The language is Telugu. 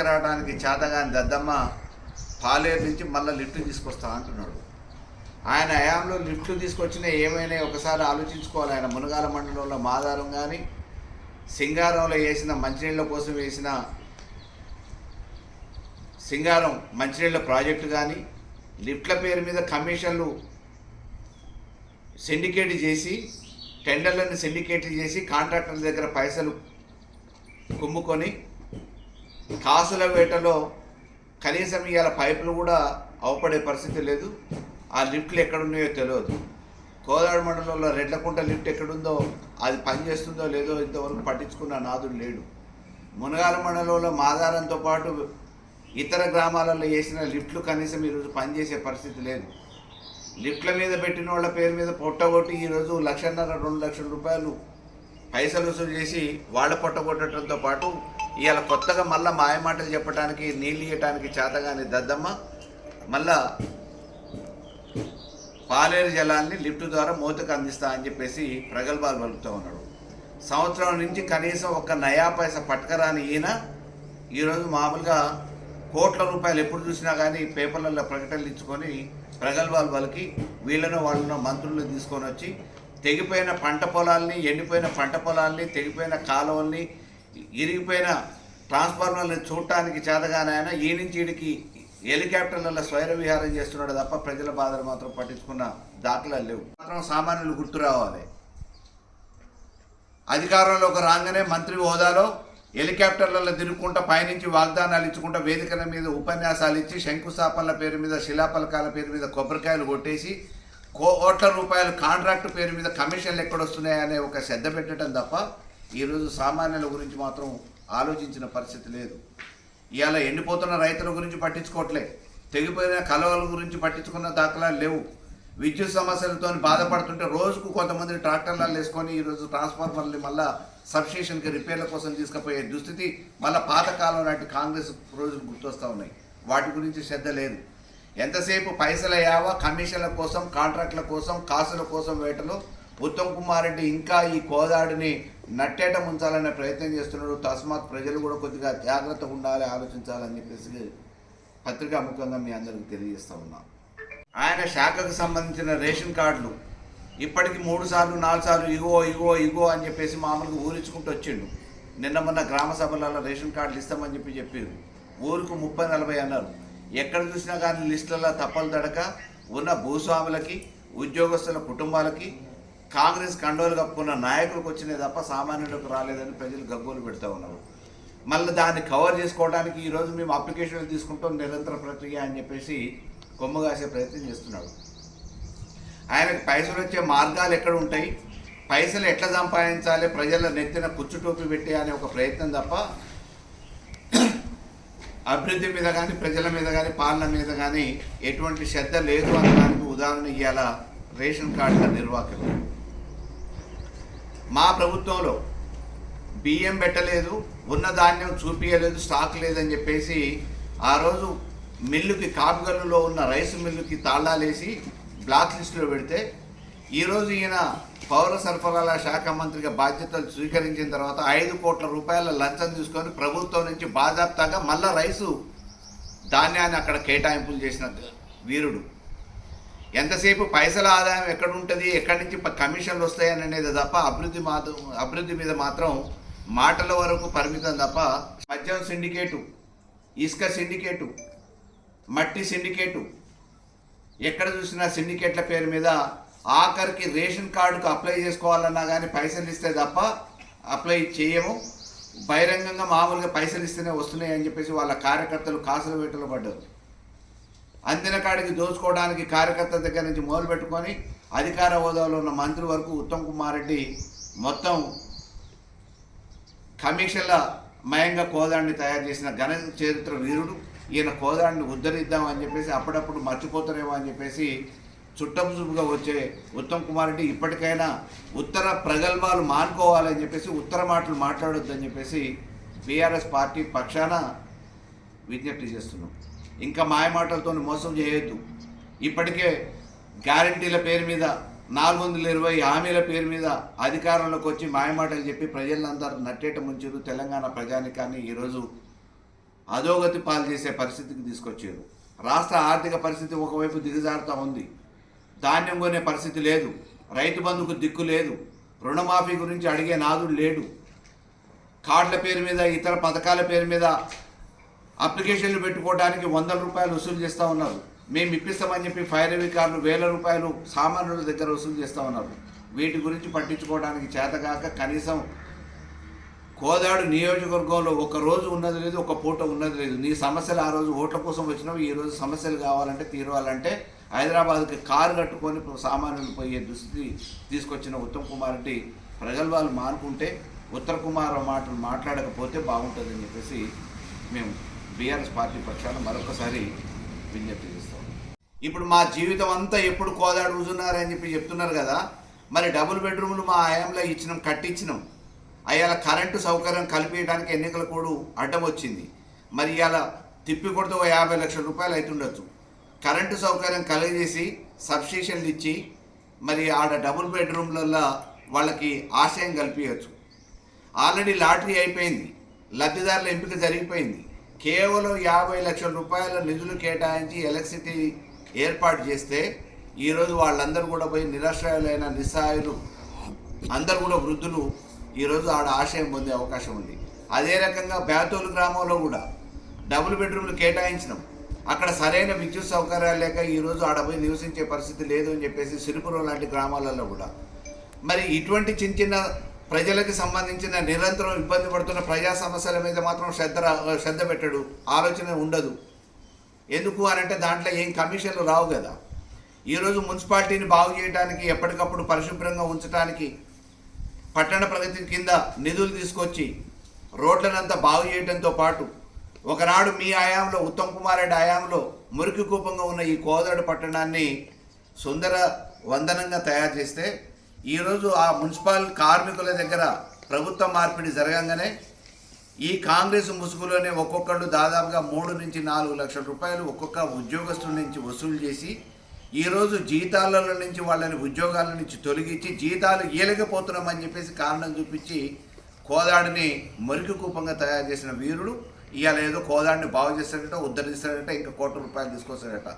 తీసుకురావడానికి చేతగాని దద్దమ్మ పాలేరు నుంచి మళ్ళీ లిఫ్ట్ తీసుకొస్తా అంటున్నాడు. ఆయన హయాంలో లిఫ్ట్లు తీసుకొచ్చిన ఏమైనా ఒకసారి ఆలోచించుకోవాలి. ఆయన మునగాల మండలంలో మాదారం కానీ సింగారంలో వేసిన మంచినీళ్ళ కోసం వేసిన సింగారం మంచినీళ్ళ ప్రాజెక్టు కానీ లిఫ్ట్ల పేరు మీద కమిషన్లు సిండికేట్ చేసి టెండర్లను సిండికేట్ చేసి కాంట్రాక్టర్ల దగ్గర పైసలు కుమ్ముకొని కాసుల వేటలో కనీసం ఇవాళ పైపులు కూడా అవపడే పరిస్థితి లేదు. ఆ లిఫ్ట్లు ఎక్కడున్నాయో తెలియదు కోదాడు మండలంలో రెడ్లకుంట లిఫ్ట్ ఎక్కడుందో అది పనిచేస్తుందో లేదో ఇంతవరకు పట్టించుకున్న నాదుడు లేడు. మునగాల మండలంలో మాదారంతో పాటు ఇతర గ్రామాలలో వేసిన లిఫ్ట్లు కనీసం ఈరోజు పనిచేసే పరిస్థితి లేదు. లిఫ్ట్ల మీద పెట్టిన వాళ్ళ పేరు మీద పొట్టగొట్టి ఈరోజు లక్షన్నర రెండు లక్షల రూపాయలు పైసలు వసూలు చేసి వాళ్ళ పొట్టగొట్టడంతో పాటు ఇవాళ కొత్తగా మళ్ళీ మాయమాటలు చెప్పడానికి నీళ్ళు ఇవ్వటానికి చేతగాని దద్దమ్మ మళ్ళా పాలేరు జలాన్ని లిఫ్ట్ ద్వారా మూతకు అందిస్తా అని చెప్పేసి ప్రగల్భాలు పలుకుతూ ఉన్నాడు. సంవత్సరం నుంచి కనీసం ఒక నయా పైస పట్టుకరాని ఈయన ఈరోజు మామూలుగా కోట్ల రూపాయలు ఎప్పుడు చూసినా కానీ పేపర్లలో ప్రకటనలు ఇచ్చుకొని ప్రగల్భాలు పలికి వీళ్ళను వాళ్ళను మంత్రులను తీసుకొని వచ్చి తెగిపోయిన పంట పొలాల్ని ఎండిపోయిన పంట పొలాల్ని తెగిపోయిన కాలువల్ని ఇరిగిపోయిన ట్రాన్స్ఫార్మర్ని చూడటానికి చేతగానే ఆయన ఈ నుంచి ఈడికి హెలికాప్టర్లలో స్వైర విహారం చేస్తున్నాడు తప్ప ప్రజల బాధలు మాత్రం పట్టించుకున్న దాఖలాలు లేవు. మాత్రం సామాన్యులు గుర్తు రావాలి. అధికారంలోకి రాగానే మంత్రి హోదాలో హెలికాప్టర్లలో తిరుగుకుంటా పైనుంచి వాగ్దానాలు ఇచ్చుకుంటా వేదికల మీద ఉపన్యాసాలు ఇచ్చి శంకుస్థాపనల పేరు మీద శిలాపలకాల పేరు మీద కొబ్బరికాయలు కొట్టేసి కోట్ల రూపాయలు కాంట్రాక్ట్ పేరు మీద కమిషన్లు ఎక్కడొస్తున్నాయనే ఒక శ్రద్ధ పెట్టడం తప్ప ఈరోజు సామాన్యుల గురించి మాత్రం ఆలోచించిన పరిస్థితి లేదు. ఇవాళ ఎండిపోతున్న రైతుల గురించి పట్టించుకోవట్లే. తెగిపోయిన కలవల గురించి పట్టించుకున్న దాఖలాలు లేవు. విద్యుత్ సమస్యలతో బాధపడుతుంటే రోజుకు కొంతమంది ట్రాక్టర్లలో వేసుకొని ఈరోజు ట్రాన్స్ఫార్మర్లు మళ్ళా సబ్స్టేషన్కి రిపేర్ల కోసం తీసుకుపోయే దుస్థితి మళ్ళీ పాతకాలం నాటి కాంగ్రెస్ రోజులు గుర్తొస్తూ ఉన్నాయి. వాటి గురించి శ్రద్ధ లేదు. ఎంతసేపు పైసల యావ కమిషన్ల కోసం కాంట్రాక్ట్ల కోసం కాసుల కోసం వేటలో ఉత్తమ్ కుమార్ రెడ్డి ఇంకా ఈ కోదాడిని నట్టేట ముంచాలనే ప్రయత్నం చేస్తున్నాడు. తస్మాత్ ప్రజలు కూడా కొద్దిగా జాగ్రత్తగా ఉండాలి ఆలోచించాలని చెప్పేసి పత్రికా ముఖంగా మీ అందరికి తెలియజేస్తా ఉన్నాం. ఆయన శాఖకు సంబంధించిన రేషన్ కార్డులు ఇప్పటికి మూడు సార్లు నాలుగు సార్లు ఇగో ఇగో ఇగో అని చెప్పేసి మామూలుగా ఊరించుకుంటూ వచ్చిండు. నిన్న మొన్న గ్రామ సభలలో రేషన్ కార్డులు ఇస్తామని చెప్పి చెప్పారు. ఊరుకు ముప్పై నలభై అన్నారు. ఎక్కడ చూసినా కానీ లిస్టులలో తప్పలు తడక ఉన్న భూస్వాములకి ఉద్యోగస్తుల కుటుంబాలకి కాంగ్రెస్ కండోలు కప్పుకున్న నాయకులకు వచ్చినాయి తప్ప సామాన్యులకు రాలేదని ప్రజలు గగ్గోలు పెడతా ఉన్నారు. మళ్ళీ దాన్ని కవర్ చేసుకోవడానికి ఈరోజు మేము అప్లికేషన్లు తీసుకుంటాం నిరంతర ప్రక్రియ అని చెప్పేసి కొమ్మగాసే ప్రయత్నం చేస్తున్నాడు. ఆయనకు పైసలు వచ్చే మార్గాలు ఎక్కడ ఉంటాయి? పైసలు ఎట్లా సంపాదించాలి? ప్రజల నెత్తిన కుచ్చుటోపి పెట్టి పెట్టే అనే ఒక ప్రయత్నం తప్ప అభివృద్ధి మీద కానీ ప్రజల మీద కానీ పాలన మీద కానీ ఎటువంటి శ్రద్ధ లేదు అనడానికి ఉదాహరణ ఇవాళ రేషన్ కార్డుల నిర్వాహకులు. మా ప్రభుత్వంలో బియ్యం పెట్టలేదు ఉన్న ధాన్యం చూపించలేదు స్టాక్ లేదని చెప్పేసి ఆ రోజు మిల్లుకి కాపుగల్లులో ఉన్న రైస్ మిల్లుకి తాళాలేసి బ్లాక్ లిస్టులో పెడితే ఈరోజు ఈయన పౌర సరఫరాల శాఖ మంత్రిగా బాధ్యతలు స్వీకరించిన తర్వాత ఐదు కోట్ల రూపాయల లంచం తీసుకొని ప్రభుత్వం నుంచి బాజాప్తాగా మళ్ళా రైసు ధాన్యాన్ని అక్కడ కేటాయింపులు చేసిన వీరుడు. ఎంతసేపు పైసల ఆదాయం ఎక్కడ ఉంటుంది ఎక్కడి నుంచి కమిషన్లు వస్తాయని అనేది తప్ప అభివృద్ధి మాత్రం అభివృద్ధి మీద మాత్రం మాటల వరకు పరిమితం తప్ప మద్యం సిండికేటు ఇసుక సిండికేటు మట్టి సిండికేటు ఎక్కడ చూసినా సిండికేట్ల పేరు మీద ఆఖరికి రేషన్ కార్డుకు అప్లై చేసుకోవాలన్నా కానీ పైసలు ఇస్తే తప్ప అప్లై చేయము. బహిరంగంగా మామూలుగా పైసలు ఇస్తేనే వస్తున్నాయి అని చెప్పేసి వాళ్ళ కార్యకర్తలు కాసుల వేటలో పడ్డారు. అందిన కాడికి దోచుకోవడానికి కార్యకర్త దగ్గర నుంచి మొదలు పెట్టుకొని అధికార హోదాలో ఉన్న మంత్రి వరకు ఉత్తమ్ కుమార్ రెడ్డి మొత్తం కమిషన్ల మయంగా కోదాడిని తయారు చేసిన ఘన చరిత్ర వీరుడు. ఈయన కోదాడిని ఉద్ధరిద్దామని చెప్పేసి అప్పుడప్పుడు మర్చిపోతారేమో అని చెప్పేసి చుట్టపు చూపుగా వచ్చే ఉత్తమ్ కుమార్ రెడ్డి ఇప్పటికైనా ఉత్తర ప్రగల్భాలు మానుకోవాలని చెప్పేసి ఉత్తర మాటలు మాట్లాడొద్దని చెప్పేసి బీఆర్ఎస్ పార్టీ పక్షాన విజ్ఞప్తి చేస్తున్నాం. ఇంకా మాయమాటలతో మోసం చేయొద్దు. ఇప్పటికే గ్యారంటీల పేరు మీద నాలుగు వందల ఇరవై హామీల పేరు మీద అధికారంలోకి వచ్చి మాయమాటలు చెప్పి ప్రజలందరూ నట్టేట ముంచారు. తెలంగాణ ప్రజానికాన్ని ఈరోజు అధోగతి పాలు చేసే పరిస్థితికి తీసుకొచ్చారు. రాష్ట్ర ఆర్థిక పరిస్థితి ఒకవైపు దిగజారుతూ ఉంది. ధాన్యం కొనే పరిస్థితి లేదు. రైతు బంధుకు దిక్కు లేదు. రుణమాఫీ గురించి అడిగే నాదుడు లేడు. కార్డుల పేరు మీద ఇతర పథకాల పేరు మీద అప్లికేషన్లు పెట్టుకోవడానికి వందల రూపాయలు వసూలు చేస్తూ ఉన్నారు. మేము ఇప్పిస్తామని చెప్పి ఫైర్ అధికారులు వేల రూపాయలు సామాన్యుల దగ్గర వసూలు చేస్తూ ఉన్నారు. వీటి గురించి పట్టించుకోవడానికి చేతగాక కనీసం కోదాడు నియోజకవర్గంలో ఒక రోజు ఉన్నది లేదు ఒక పూట ఉన్నది లేదు. నీ సమస్యలు ఆ రోజు ఓట్ల కోసం వచ్చినావు ఈ రోజు సమస్యలు కావాలంటే తీరవాలంటే హైదరాబాద్కి కారు కట్టుకొని సామాన్యులు పోయే దుస్థితి తీసుకొచ్చిన ఉత్తమ్ కుమార్ రెడ్డి ప్రగల్భాలు మానుకుంటే ఉత్తర కుమార్ మాటలు మాట్లాడకపోతే బాగుంటుందని చెప్పేసి మేము బీఆర్ఎస్ పార్టీ పక్షాన మరొకసారి విజ్ఞప్తి చేస్తాం. ఇప్పుడు మా జీవితం అంతా ఎప్పుడు కోదాడు రుజున్నారని చెప్పి చెప్తున్నారు కదా మరి డబుల్ బెడ్రూమ్లు మా ఆయంలో ఇచ్చినాం కట్టించినాం. అయ్యాల కరెంటు సౌకర్యం కల్పించడానికి ఎన్నికల కూడా అడ్డం వచ్చింది. మరి ఇవాళ తిప్పి కొడితే ఓ యాభై లక్షల రూపాయలు అవుతుండొచ్చు కరెంటు సౌకర్యం కలిగజేసి సబ్స్టేషన్లు ఇచ్చి మరి ఆడ డబుల్ బెడ్రూమ్లలో వాళ్ళకి ఆశయం కల్పించవచ్చు ఆల్రెడీ లాటరీ అయిపోయింది. లబ్ధిదారుల ఎంపిక జరిగిపోయింది. కేవలం యాభై లక్షల రూపాయల నిధులు కేటాయించి ఎలక్ట్రిసిటీ ఏర్పాటు చేస్తే ఈరోజు వాళ్ళందరూ కూడా పోయి నిరాశ్రయులైన నిస్సహాయులు అందరు కూడా వృద్ధులు ఈరోజు ఆడ ఆశయం పొందే అవకాశం ఉంది. అదే రకంగా బేతోలు గ్రామంలో కూడా డబుల్ బెడ్రూమ్లు కేటాయించినాం. అక్కడ సరైన విద్యుత్ సౌకర్యాలు లేక ఈరోజు ఆడ పోయి నివసించే పరిస్థితి లేదు అని చెప్పేసి సిరిపురం లాంటి గ్రామాలలో కూడా. మరి ఇటువంటి చిన్న చిన్న ప్రజలకు సంబంధించిన నిరంతరం ఇబ్బంది పడుతున్న ప్రజా సమస్యల మీద మాత్రం శ్రద్ధ శ్రద్ధ పెట్టడు. ఆలోచన ఉండదు. ఎందుకు అని అంటే దాంట్లో ఏం కమిషన్లు రావు కదా. ఈరోజు మున్సిపాలిటీని బాగు చేయడానికి ఎప్పటికప్పుడు పరిశుభ్రంగా ఉంచడానికి పట్టణ ప్రగతి కింద నిధులు తీసుకొచ్చి రోడ్లనంతా బాగు చేయడంతో పాటు ఒకనాడు మీ ఆయాంలో ఉత్తమ్ కుమార్ రెడ్డి ఆయాంలో మురికి కూపంగా ఉన్న ఈ కోదాడు పట్టణాన్ని సుందర వందనంగా తయారు చేస్తే ఈరోజు ఆ మున్సిపల్ కార్మికుల దగ్గర ప్రభుత్వ మార్పిడి జరగంగానే ఈ కాంగ్రెస్ ముసుగులోనే ఒక్కొక్కళ్ళు దాదాపుగా మూడు నుంచి నాలుగు లక్షల రూపాయలు ఒక్కొక్క ఉద్యోగస్తుల నుంచి వసూలు చేసి ఈరోజు జీతాల నుంచి వాళ్ళని ఉద్యోగాల నుంచి తొలగించి జీతాలు ఇయలేకపోతున్నామని చెప్పేసి కారణం చూపించి కోదాడిని మురికి కూపంగా తయారు చేసిన వీరుడు ఇవాళ ఏదో కోదాడిని బాగు చేస్తాడట ఉద్ధరిస్తాడట ఇంకా కోట్ల రూపాయలు తీసుకొస్తాడట.